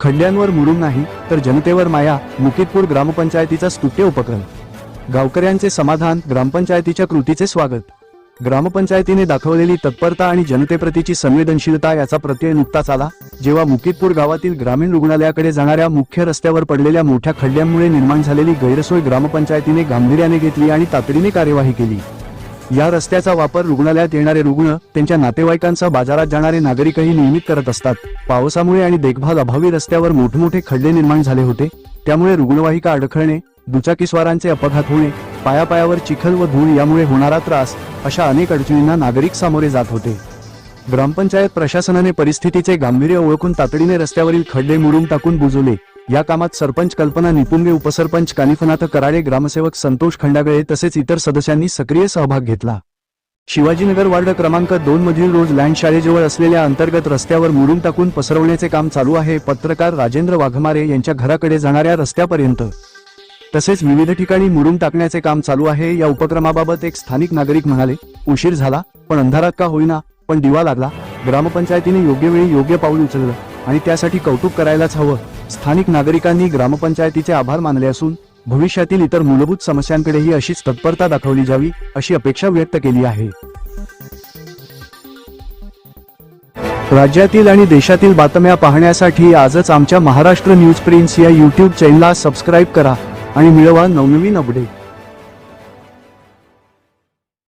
खड्ड्यांवर मुरुम नाही तर जनतेवर माया मुकितपूर ग्रामपंचायतीचा स्तुत्य उपक्रम. गावकऱ्यांचे समाधान ग्रामपंचायतीच्या कृतीचे स्वागत. ग्रामपंचायतीने दाखवलेली तत्परता आणि जनतेप्रतीची संवेदनशीलता याचा प्रत्यय नुकताच आला जेव्हा मुकितपूर गावातील ग्रामीण रुग्णालयाकडे जाणाऱ्या मुख्य रस्त्यावर पडलेल्या मोठ्या खड्ड्यांमुळे निर्माण झालेली गैरसोय ग्रामपंचायतीने गांभीर्याने घेतली आणि तातडीने कार्यवाही केली. या रस्त्याचा वापर रुग्णालयात येणारे रुग्ण त्यांच्या नातेवाईकांसह बाजारात जाणारे नागरिकही नियमित करत असतात. पावसामुळे आणि देखभाल अभावी रस्त्यावर मोठमोठे खड्डे निर्माण झाले होते. त्यामुळे रुग्णवाहिका अडखळणे दुचाकीस्वारांचे अपघात होणे पायापायावर चिखल व धूळ यामुळे होणारा त्रास अशा अनेक अडचणींना नागरिक सामोरे जात होते. ग्रामपंचायत प्रशासनाने परिस्थितीचे गांभीर्य ओळखून तातडीने रस्त्यावरील खड्डे मोडून टाकून बुजवले. या कामात सरपंच कल्पना निपुंगे उपसरपंच कानिफनाथ कराडे ग्रामसेवक संतोष खंडागळे तसेच इतर सदस्यांनी सक्रिय सहभाग घेतला. शिवाजीनगर वार्ड क्रमांक दोन मधील रोज लँड शाळेजवळ असलेल्या अंतर्गत रस्त्यावर मुरून टाकून पसरवण्याचे काम चालू आहे पत्रकार राजेंद्र वाघमारे यांच्या घराकडे जाणाऱ्या रस्त्यापर्यंत. तसेच विविध ठिकाणी मुरुम टाकण्याचे काम चालू आहे या उपक्रमाबाबत एक स्थानिक नागरिक म्हणाले उशीर झाला पण अंधारात का होईना पण दिवा लागला. ग्रामपंचायतीने योग्य वेळी योग्य पाऊल उचललं आणि त्यासाठी कौतुक करायलाच हवं. स्थानिक नागरिकांनी ग्रामपंचायतीचे आभार मानले असून भविष्यातील इतर मूलभूत समस्यांकडेही अशीच तत्परता दाखवली जावी अशी अपेक्षा व्यक्त केली आहे. राज्यातील आणि देशातील बातम्या पाहण्यासाठी आजच आमच्या महाराष्ट्र न्यूज प्रिन्स या यूट्यूब चॅनलला सबस्क्राईब करा आणि मिळवा नवनवीन अपडेट